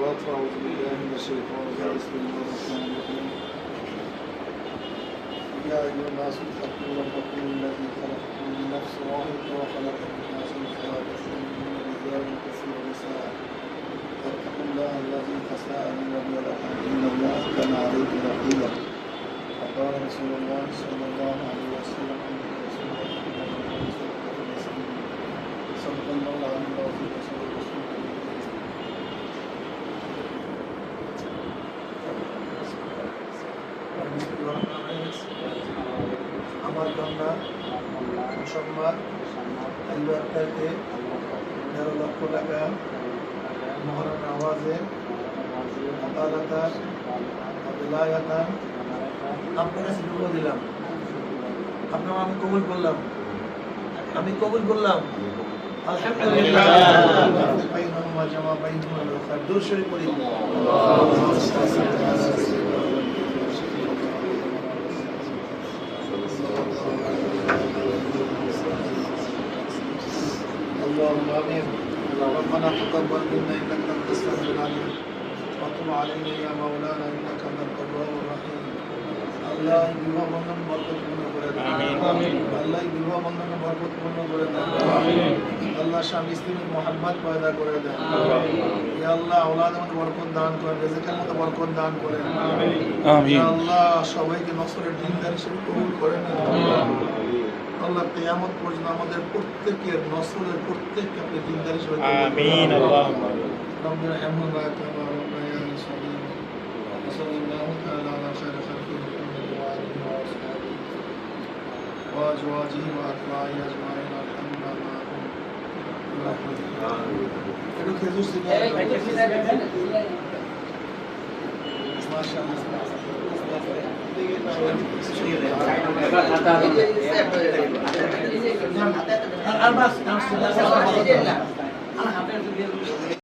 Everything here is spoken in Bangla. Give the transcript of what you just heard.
بعد فأعوذ بالله الشيطان الرجيم بسم الله الرحمن الرحيم يا أيها الناس اتقوا ربكم الذي خلقكم من نفس واحدة وخلق منها زوجها وبث منهما رجالا كثيرا ونساء واتقوا الله الذي تساءلون به والأرحام إن الله كان عليكم رقيبا وقال رسول الله صلى الله عليه وسلم আমার কন্যা মুসম্মদ আলবারটাতে তেরো লক্ষ টাকা মহারণ আওয়াজে আদালতার বেলায়াতান আপনার কাছে ডুবো দিলাম। আপনার আমি কবুল করলাম। আমি কবুল করলাম। আলহামদুলিল্লাহ। দূর শরীফ পড়ি। اللهم امين ربنا تقبل منا انك انت السميع العليم وتب علينا يا مولانا انك انت التواب الرحيم আল্লাহ এই বিবাহ বন্ধন বরকতপূর্ণ করে দেন আমিন। আল্লাহ এই বিবাহ বন্ধন বরকতপূর্ণ করে দেন আল্লাহ স্বামী স্ত্রীর মোহাম্মত পয়দা করে দেন ইয়া আল্লাহ আওলাদের মধ্যে বরকত দান করেন রিজিকের মধ্যে বরকত দান করেন ইয়া আল্লাহ সবাইকে নসরের দিনদার হিসেবে কবুল করে নেন আল্লাহ কিয়ামত পর্যন্ত আমাদের প্রত্যেকের নসরের প্রত্যেককে আপনি দিনদার হিসেবে কবুল করুন। আমিন আল্লাহ رب ارحمهما كما ربياني صغيرا وصلى الله تعالى على خير خلقه محمد وآله وأصحابه وأزواجه وأتباعه أجمعين الحمد معهم একটু খেজুর সিগারেট মাশাআল্লাহ আর বাস